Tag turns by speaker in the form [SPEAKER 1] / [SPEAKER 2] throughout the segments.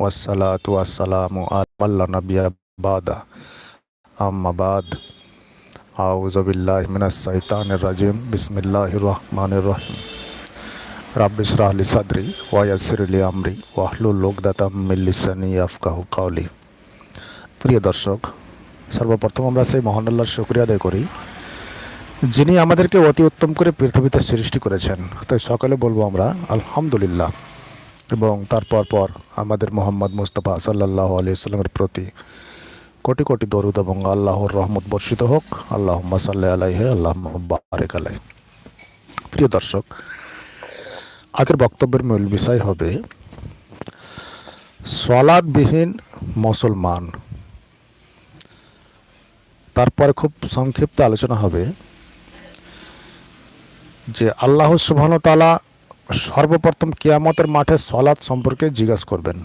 [SPEAKER 1] ওয়াসালাতু আসসালামু আল্লাহ নবিয়া বাদা আম্মাবাদ আউজবিল্লাহ রাজিম বিসমিল্লাহ রহমান রহিম সাদরি আমরি মিল্লিসানি আফকাহু কাউলি প্রিয় দর্শক, সর্বপ্রথম আমরা সেই মহান আল্লাহর শুক্রিয়া আদায় করি, যিনি আমাদেরকে অতি উত্তম করে পৃথিবীতে সৃষ্টি করেছেন। তাই সকালে বলব আমরা, আলহামদুলিল্লাহ। এবং তারপর পর আমাদের মোহাম্মদ মুস্তফা সাল্লাহ আলিয়াল্লামের প্রতি কোটি কোটি দরুদ এবং আল্লাহর রহমত বর্ষিত হোক। আল্লাহ সাল্লাহ আলাইহে আল্লাহ বারেক আলাই প্রিয় দর্শক, আগের বক্তব্যের মূল বিষয় হবে সলাদবিহীন মুসলমান। তারপরে খুব সংক্ষিপ্ত আলোচনা হবে যে আল্লাহ সুবহান তালা সর্বপ্রথম কেয়ামতের মাঠে সলাৎ সম্পর্কে জিজ্ঞাসা করবেন।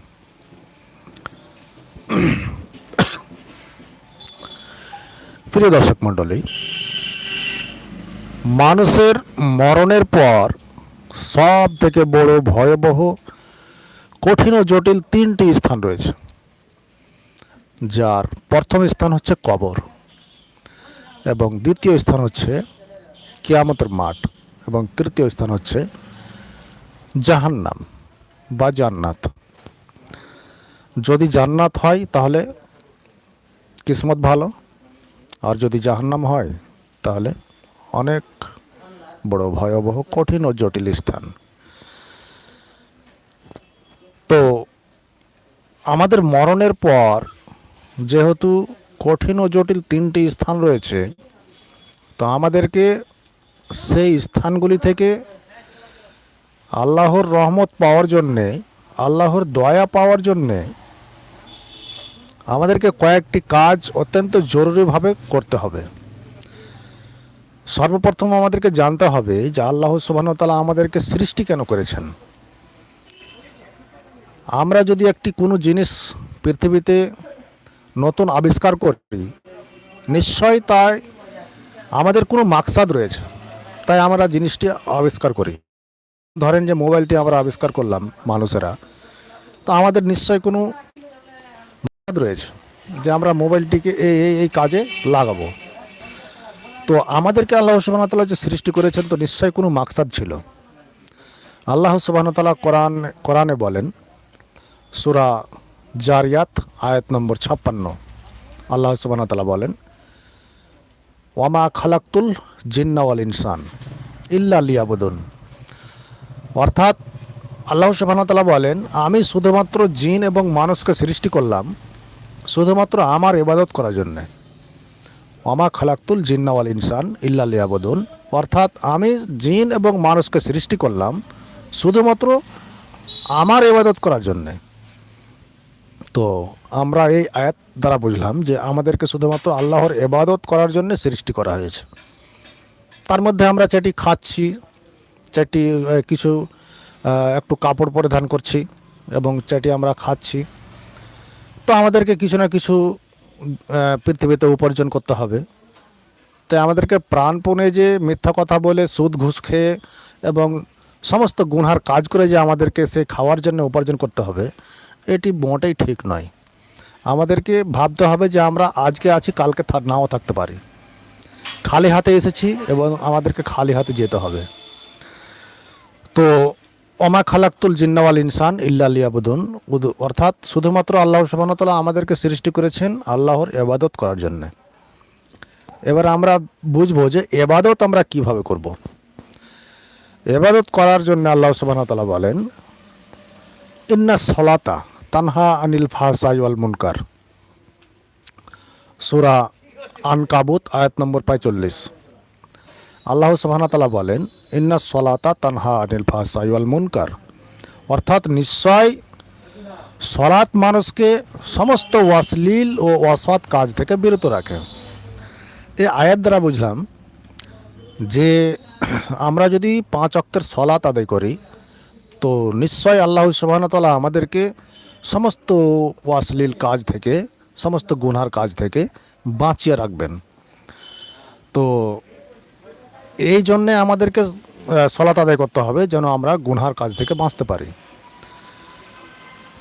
[SPEAKER 1] প্রিয় দর্শক মণ্ডলী, মানুষের মরণের পর সব থেকে বড় ভয়াবহ, কঠিন ও জটিল তিনটি স্থান রয়েছে। যার প্রথম স্থান হচ্ছে কবর এবং দ্বিতীয় স্থান হচ্ছে কিয়ামতের মাঠ এবং তৃতীয় স্থান হচ্ছে জাহান্নাম বা জান্নাত। যদি জান্নাত হয়, তাহলে কিসমত ভালো। আর যদি জাহান্নাম হয়, তাহলে অনেক বড় ভয়াবহ, কঠিন ও জটিল স্থান। তো আমাদের মরণের পর যেহেতু কঠিন ও জটিল তিনটি স্থান রয়েছে, তো আমাদেরকে সেই স্থানগুলি থেকে আল্লাহর রহমত পাওয়ার জন্যে, আল্লাহর দয়া পাওয়ার জন্যে আমাদেরকে কয়েকটি কাজ অত্যন্ত জরুরিভাবে করতে হবে। সর্বপ্রথম আমাদেরকে জানতে হবে যে আল্লাহ সুবাহতালা আমাদেরকে সৃষ্টি কেন করেছেন। আমরা যদি একটি কোনো জিনিস পৃথিবীতে নতুন আবিষ্কার করি নিশ্চয় তাই আমাদের কোনো মাকসাদ রয়েছে, তাই আমরা জিনিসটি আবিষ্কার করি। ধরেন যে মোবাইলটি আমরা আবিষ্কার করলাম মানুষেরা, তো আমাদের নিশ্চয় কোনো রয়েছে যে আমরা মোবাইলটিকে এই এই এই কাজে লাগাবো। তো আমাদেরকে আল্লাহ সুবাহতাল্লাহ যে সৃষ্টি করেছেন তো নিশ্চয় কোনো মাকসাদ ছিল। আল্লাহ সুবাহতাল্লাহ কোরআন, কোরআনে বলেন, সুরা জারিয়াত আয়াত নম্বর ছাপ্পান্ন, আল্লাহ সুবাহতাল্লাহ বলেন ওয়ামা খালাক্তুল জিন্নাওয়াল ইনসান ইল্লা লিয়াবুদুন। অর্থাৎ আল্লাহ সুবাহতাল্লাহ বলেন, আমি শুধুমাত্র জিন এবং মানুষকে সৃষ্টি করলাম, শুধুমাত্র আমার ইবাদত করার জন্যে। ওয়ামা খালাক্তুল জিন্নাওয়াল ইনসান ইল্লা লিয়াবুদুন। অর্থাৎ আমি জিন এবং মানুষকে সৃষ্টি করলাম, শুধুমাত্র আমার ইবাদত করার জন্যে। তো আমরা এই আয়াত দ্বারা বুঝলাম যে আমাদেরকে শুধুমাত্র আল্লাহর এবাদত করার জন্য সৃষ্টি করা হয়েছে। তার মধ্যে আমরা যেটি খাচ্ছি আহ, কিছু একটু কাপড় পরিধান করছি এবং যেটি আমরা খাচ্ছি। তো আমাদেরকে কিছু না কিছু পৃথিবীতে উপার্জন করতে হবে। তাই আমাদেরকে প্রাণপণে যে মিথ্যা কথা বলে সুদ ঘুষ খেয়ে এবং সমস্ত গুনহার কাজ করে যে আমাদেরকে সে খাওয়ার জন্য উপার্জন করতে হবে এটি মোটেই ঠিক নয়। আমাদেরকে ভাবতে হবে যে আমরা আজকে আছি কালকে নাও থাকতে পারি। খালি হাতে এসেছি এবং আমাদেরকে খালি হাতে যেতে হবে। তো অমা খালাক্তুল জিন্নাওয়াল ইনসান ইল্লা লিয়াবুদুন। উদু- অর্থাৎ শুধুমাত্র আল্লাহ সুবাহতাল্লাহ আমাদেরকে সৃষ্টি করেছেন আল্লাহর এবাদত করার জন্যে। এবার আমরা বুঝব যে এবাদত আমরা কীভাবে করব। এবাদত করার জন্য আল্লাহ সুবাহতাল্লাহ বলেন, ইন্না সলাতা তানহা আনিল ফাহসাই ওয়াল মুনকার। সুরা আনকাবুত, আয়াত নম্বর পঁয়চল্লিশ আল্লাহ সুবাহতাল্লাহ বলেন, ইন্না সলাতা তানহা আনিল ফাহসাই ওয়াল মুনকার। অর্থাৎ নিশ্চয় সলাৎ মানুষকে সমস্ত অশ্লীল ও অসৎ কাজ থেকে বিরত রাখে। এই আয়াত দ্বারা বুঝলাম যে আমরা যদি পাঁচ অক্টের সলাৎ আদায় করি, তো নিশ্চয় আল্লাহ সুবাহতাল্লাহ আমাদেরকে সমস্ত অশ্লীল কাজ থেকে, সমস্ত গুনহার কাজ থেকে বাঁচিয়ে রাখবেন। তো এই জন্যে আমাদেরকে সলাত আদায় করতে হবে যেন আমরা গুনহার কাজ থেকে বাঁচতে পারি।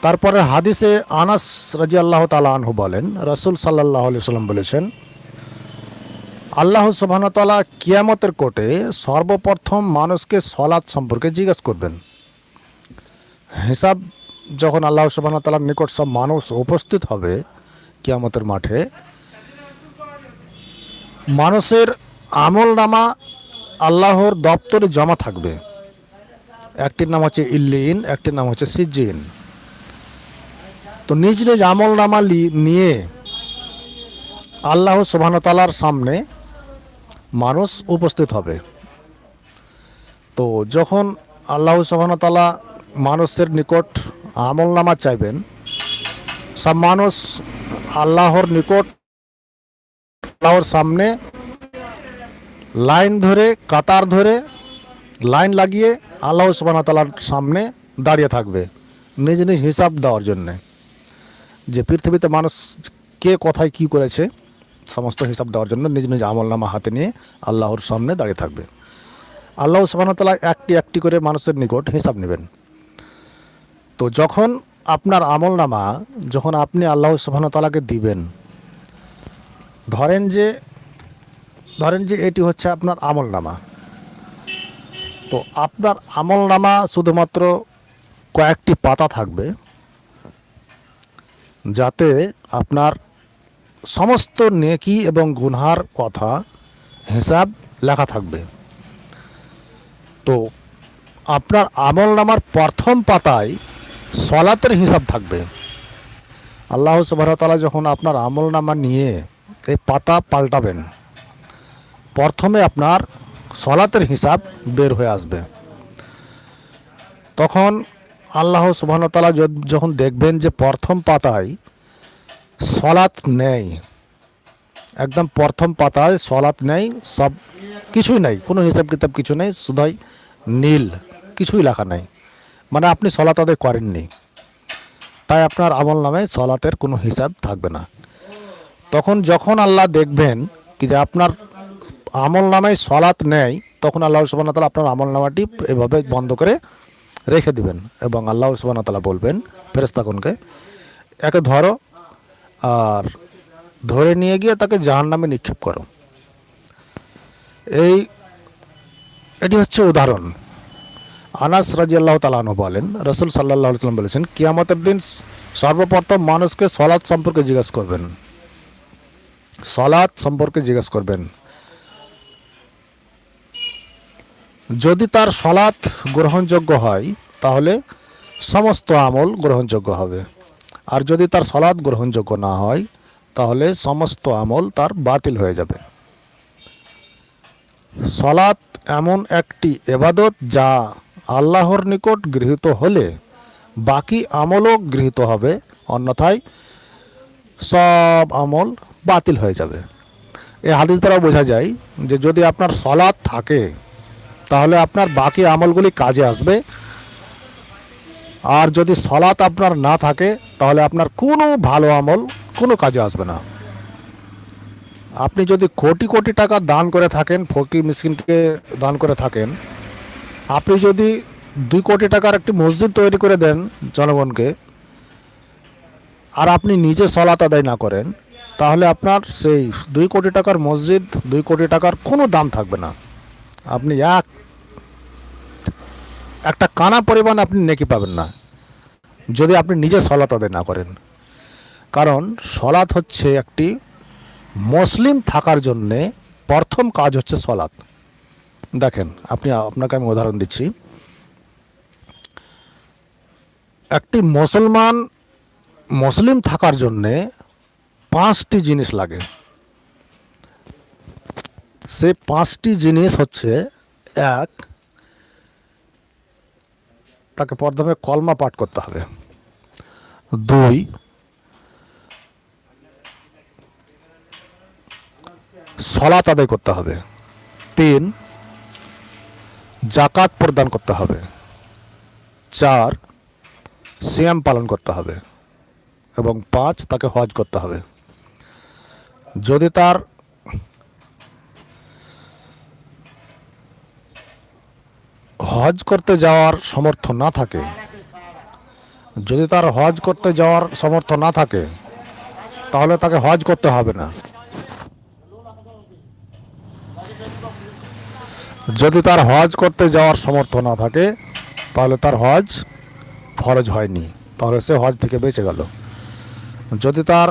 [SPEAKER 1] তারপরে হাদিসে আনাস রাজি আল্লাহ তালা আনহু বলেন, রসুল সাল্লাহ আলি সাল্লাম বলেছেন, আল্লাহ সুবাহতালা কিয়ামতের কোর্টে সর্বপ্রথম মানুষকে সলাৎ সম্পর্কে জিজ্ঞেস করবেন। হিসাব যখন আল্লাহ সুবাহতালার নিকট সব মানুষ উপস্থিত হবে কিয়ামতের মাঠে, মানুষের আমল নামা আল্লাহর দপ্তরে জমা থাকবে। একটির নাম হচ্ছে ইল্লিন, একটির নাম হচ্ছে সিজিন তো নিজ নিজ আমল নামা নিয়ে আল্লাহ সুবাহতালার সামনে মানুষ উপস্থিত হবে। তো যখন আল্লাহ সুবাহতালা মানুষের নিকট আমল নামা চাইবেন, সব মানুষ আল্লাহর নিকট আল্লাহর সামনে লাইন ধরে, কাতার ধরে, লাইন লাগিয়ে আল্লাহ সুবাহতালার সামনে দাঁড়িয়ে থাকবে। নিজ নিজ হিসাব দেওয়ার জন্যে। যে পৃথিবীতে মানুষ কে কোথায় কি করেছে, সমস্ত হিসাব দেওয়ার জন্য নিজ নিজ আমলনামা হাতে নিয়ে আল্লাহর সামনে দাঁড়িয়ে থাকবে। আল্লাহ সুবাহতাল্লাহ একটি একটি করে মানুষের নিকট হিসাব নেবেন। তো যখন আপনার আমলনামা, যখন আপনি আল্লাহ সুবাহতালাকে দিবেন, ধরেন যে ধরেন যে এটি হচ্ছে আপনার আমলনামা। তো আপনার আমলনামা শুধুমাত্র কয়েকটি পাতা থাকবে, যাতে আপনার সমস্ত নেকি এবং গুনহার কথা হিসাব লেখা থাকবে। তো আপনার আমল নামার প্রথম পাতায় সলাতের হিসাব থাকবে। আল্লাহ সুবাহতালা যখন আপনার আমল নামা নিয়ে এই পাতা পাল্টাবেন প্রথমে আপনার সলাতের হিসাব বের হয়ে আসবে। তখন আল্লাহ সুবাহতালা যখন দেখবেন যে প্রথম পাতায় সলাৎ নেই, একদম প্রথম পাতায় সলাৎ নেই, সব কিছুই নেই, কোনো হিসাব কিতাব কিছু নেই, শুধুই নীল, কিছুই লেখা নেই। মানে আপনি সলাৎ আদায় করেননি। তাই আপনার আমল নামে সলাতের কোনো হিসাব থাকবে না। তখন যখন আল্লাহ দেখবেন কি যে আপনার আমল নামায় সলাৎ নেয়, তখন আল্লাহ সুবাহ তালা আপনার আমল নামাটি এভাবে বন্ধ করে রেখে দিবেন এবং আল্লাহ সুবাহ তালা বলবেন ফেরেস্তাগণকে একে ধরো আর ধরে নিয়ে গিয়ে তাকে জাহান নামে নিক্ষেপ করো। এই, এটি হচ্ছে উদাহরণ। আনাস রাজি আল্লাহ তালানো বলেন, রসুল সাল্লাহ সাল্লাম বলেছেন, কিয়ামতের দিন সর্বপ্রথম মানুষকে সলাৎ সম্পর্কে জিজ্ঞেস করবেন। সলাৎ সম্পর্কে জিজ্ঞেস করবেন। যদি তার সলাৎ গ্রহণযোগ্য হয়, তাহলে সমস্ত আমল গ্রহণযোগ্য হবে। আর যদি তার সলাৎ গ্রহণযোগ্য না হয়, তাহলে সমস্ত আমল তার বাতিল হয়ে যাবে। সলাৎ এমন একটি এবাদত যা আল্লাহর নিকট গৃহীত হলে বাকি আমলও গৃহীত হবে, অন্যথায় সব আমল বাতিল হয়ে যাবে। এই হাদিস দ্বারা বোঝা যায় যে যদি আপনার সলাৎ থাকে তাহলে আপনার বাকি আমলগুলি কাজে আসবে। আর যদি সলাৎ আপনার না থাকে, তাহলে আপনার কোনো ভালো আমল কোনো কাজে আসবে না। আপনি যদি কোটি কোটি টাকা দান করে থাকেন, ফকির মিসকিনকে দান করে থাকেন, আপনি যদি দুই কোটি টাকার একটি মসজিদ তৈরি করে দেন জনগণকে, আর আপনি নিজে সলাত আদায় না করেন, তাহলে আপনার সেই দুই কোটি টাকার মসজিদ, দুই কোটি টাকার কোনো দাম থাকবে না। আপনি এক একটা কানা পরিমাণ আপনি নেকি পাবেন না, যদি আপনি নিজে সলাত আদায় না করেন। কারণ সলাৎ হচ্ছে একটি মুসলিম থাকার জন্যে প্রথম কাজ হচ্ছে সলাৎ। দেখেন, আপনি, আপনাকে আমি উদাহরণ দিচ্ছি। একটি মুসলমান মুসলিম থাকার জন্যে পাঁচটি জিনিস লাগে। সে পাঁচটি জিনিস হচ্ছে, এক তাকে প্রথমে কলমা পাঠ করতে হবে। দুই সলাত আদায় করতে হবে। তিন জাকাত প্রদান করতে হবে। চার, সিয়াম পালন করতে হবে। এবং পাঁচ, তাকে হজ করতে হবে। যদি তার হজ করতে যাওয়ার সমর্থ না থাকে। যদি তার হজ করতে যাওয়ার সমর্থ না থাকে, তাহলে তাকে হজ করতে হবে না। যদি তার হজ করতে যাওয়ার সমর্থ না থাকে, তাহলে তার হজ ফরজ হয়নি। তাহলে সে হজ থেকে বেঁচে গেল। যদি তার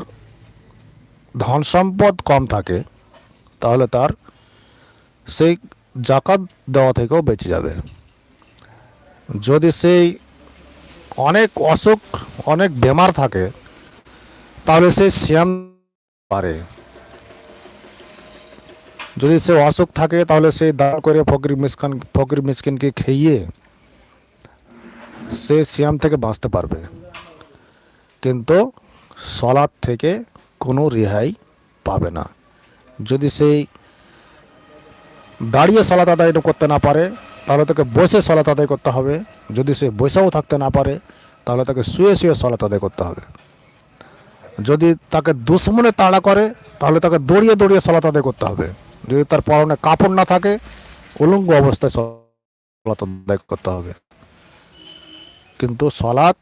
[SPEAKER 1] ধন সম্পদ কম থাকে, তাহলে তার সেই জাকাত দেওয়া থেকেও বেঁচে যাবে। যদি সেই অনেক অসুখ, অনেক বেমার থাকে, তাহলে সে শ্যাম পারে। যদি সে অসুখ থাকে, তাহলে সে দান করে ফকির মিসকান, ফকির মিসকিনকে খেয়ে সে শ্যাম থেকে বাঁচতে পারবে। কিন্তু সলাদ থেকে কোনো রেহাই পাবে না। যদি সেই দাঁড়িয়ে সলাত আদায় করতে না পারে তাহলে তাকে বসে সলাত আদায় করতে হবে। যদি সে বসেও থাকতে না পারে, তাহলে তাকে শুয়ে শুয়ে সলাত আদায় করতে হবে। যদি তাকে দুশ্মনে তাড়া করে, তাহলে তাকে দৌড়িয়ে দৌড়িয়ে সলাত আদায় করতে হবে। যদি তার পরনে কাপড় না থাকে, উলঙ্গ অবস্থায় সলাত আদায় করতে হবে। কিন্তু সলাত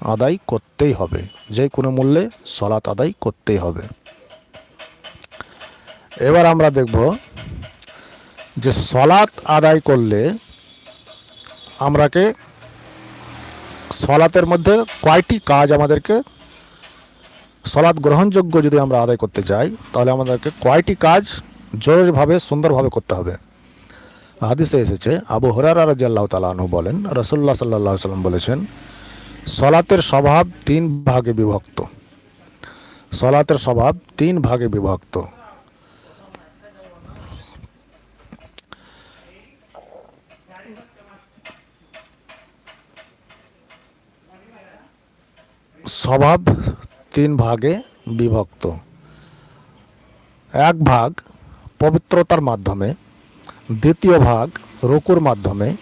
[SPEAKER 1] আদায় করতেই হবে। যে কোনো মূল্যে সলাত আদায় করতেই হবে। এবার আমরা দেখব যে সলাৎ আদায় করলে আমরাকে সলাতের মধ্যে কয়টি কাজ আমাদেরকে সলাৎ গ্রহণযোগ্য যদি আমরা আদায় করতে চাই তাহলে আমাদেরকে কয়টি কাজ জরুরিভাবে, সুন্দরভাবে করতে হবে। হাদিসে এসেছে, আবু হরারা রাজিয়াল্লাহ তালাহু বলেন রসুল্লাহ সাল্লাহ সাল্লাম বলেছেন, সলাতের স্বভাব তিন ভাগে বিভক্ত। সলাতের স্বভাব তিন ভাগে বিভক্ত। স্বভাব তিন ভাগে বিভক্ত। এক ভাগ পবিত্রতার মাধ্যমে, দ্বিতীয় ভাগ রুকুর মাধ্যমে,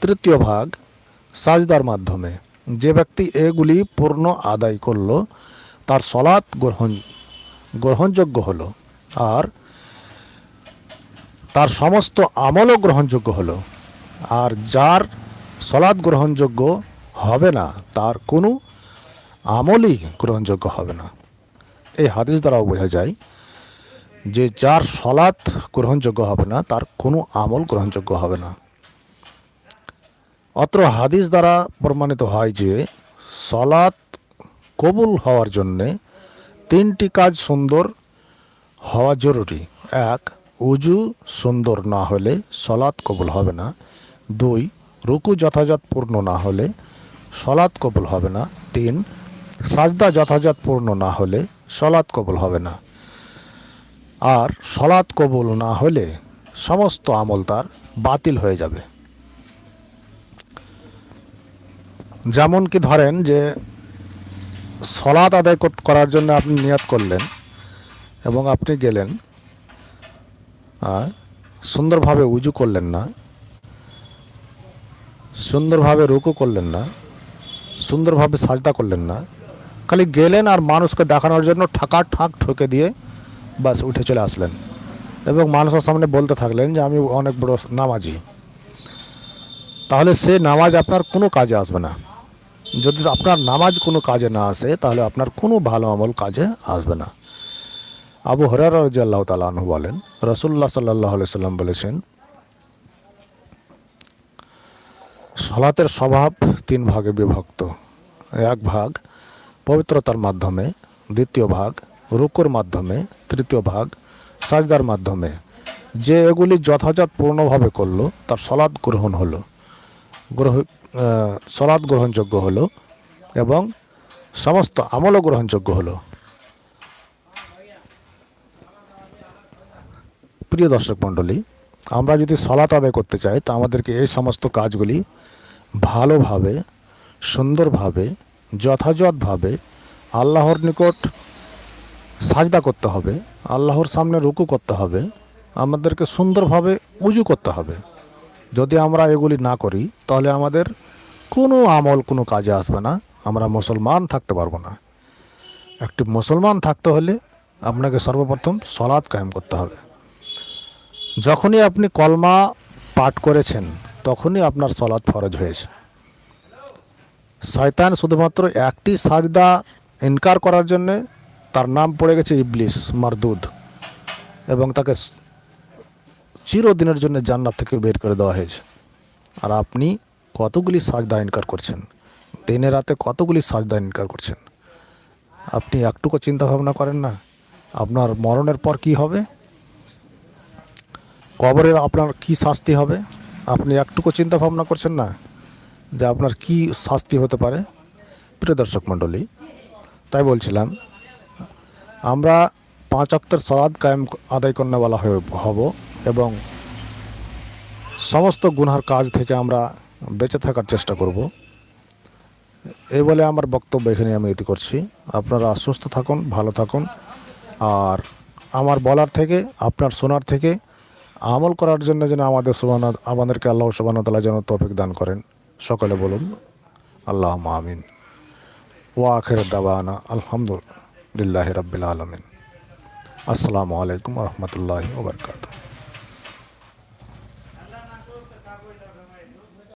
[SPEAKER 1] তৃতীয় ভাগ সাজদার মাধ্যমে। যে ব্যক্তি এগুলি পূর্ণ আদায় করল, তার সলাৎ গ্রহণ, গ্রহণযোগ্য হলো। আর তার সমস্ত আমলও গ্রহণযোগ্য হলো। আর যার সলাৎ গ্রহণযোগ্য হবে না, তার কোনো আমলই গ্রহণযোগ্য হবে না। এই হাদিস দ্বারাও বোঝা যায় যে যার সলাৎ গ্রহণযোগ্য হবে না, তার কোনো আমল গ্রহণযোগ্য হবে না। অত্র হাদিস দ্বারা প্রমাণিত হয় যে সলাৎ কবুল হওয়ার জন্যে তিনটি কাজ সুন্দর হওয়া জরুরি। এক, উজু সুন্দর না হলে সলাৎ কবুল হবে না। দুই, রুকু যথাযথ পূর্ণ না হলে সলাৎ কবুল হবে না। তিন সাজদা যথাযথ পূর্ণ না হলে সলাৎ কবুল হবে না। আর সলাৎ কবুল না হলে সমস্ত আমল তার বাতিল হয়ে যাবে। যেমন কি ধরেন যে সলাৎ আদায় করার জন্য আপনি নিয়াত করলেন এবং আপনি গেলেন সুন্দরভাবে উজু করলেন না, সুন্দরভাবে রুকু করলেন না, সুন্দরভাবে সাজদা করলেন না খালি গেলেন আর মানুষকে দেখানোর জন্য ঠাকা ঠাক ঠকে দিয়ে বাস উঠে চলে আসলেন। এবং মানুষের সামনে বলতে থাকলেন যে, আমি অনেক বড় নামাজি। তাহলে সে নামাজ আপনার কোনো কাজে আসবে না। যদি আপনার নামাজ কোনো কাজে না আসে, তাহলে আপনার কোনো ভালো আমল কাজে আসবে না। আবু হরার রাজিয়াল্লাহ তালু বলেন রসুল্লাহ সাল্লাহ সাল্লাম বলেছেন, সলাতের স্বভাব তিন ভাগে বিভক্ত। এক ভাগ পবিত্রতার মাধ্যমে দ্বিতীয় ভাগ, রুকুর মাধ্যমে তৃতীয় ভাগ, সাজদার মাধ্যমে। যে এগুলি যথাযথ পূর্ণভাবে করল, তার সলাদ গ্রহণ হলো। গ্রহ সলাদ গ্রহণযোগ্য হলো এবং সমস্ত আমলও গ্রহণযোগ্য হলো। প্রিয় দর্শক মণ্ডলী, আমরা যদি সলাত আদায় করতে চাই, তা আমাদেরকে এই সমস্ত কাজগুলি ভালোভাবে, সুন্দরভাবে যথাযথভাবে আল্লাহর নিকট সাজদা করতে হবে, আল্লাহর সামনে রুকু করতে হবে, আমাদেরকে সুন্দরভাবে উজু করতে হবে। যদি আমরা এগুলি না করি, তাহলে আমাদের কোনো আমল, কোনো কাজে আসবে না, আমরা মুসলমান থাকতে পারব না। একটি মুসলমান থাকতে হলে আপনাকে সর্বপ্রথম সলাদ কায়েম করতে হবে। যখনই আপনি কলমা পাঠ করেছেন, তখনই আপনার সলাৎ ফরজ হয়েছে। শয়তান শুধুমাত্র একটি সাজদা ইনকার করার জন্যে তার নাম পড়ে গেছে ইবলিস মারদুদ এবং তাকে চিরদিনের জন্য জান্নাত থেকে বের করে দেওয়া হয়েছে। আর আপনি কতগুলি সাজদা ইনকার করছেন? দিনে রাতে কতগুলি সাজদা ইনকার করছেন? আপনি একটুকু চিন্তা ভাবনা করেন না। আপনার মরণের পর কি হবে? কবরের আপনার কি শাস্তি হবে? আপনি একটুকু চিন্তা ভাবনা করছেন না? যে আপনার কি শাস্তি হতে পারে? প্রিয় দর্শক মণ্ডলী, তাই বলছিলাম, আমরা পাঁচ অক্টের সলাদ কায়েম আদায় করনেওয়ালা হয়ে হব এবং সমস্ত গুনহার কাজ থেকে আমরা বেঁচে থাকার চেষ্টা করব। এই বলে আমার বক্তব্য এখানে আমি এটি করছি। আপনারা সুস্থ থাকুন, ভালো থাকুন। আর আমার বলার থেকে, আপনার শোনার থেকে আমল করার জন্য যেন আমাদের সুবান আমাদেরকে আল্লাহ সুবান তালা যেন তৌফিক দান করেন। সকলে বলুন আল্লাহ মামিন ওয়াখের দাবানা আলহামদুলিল্লাহ রবিল আলমিন। আসসালামু আলাইকুম রহমতুল্লাহ ওবরকাত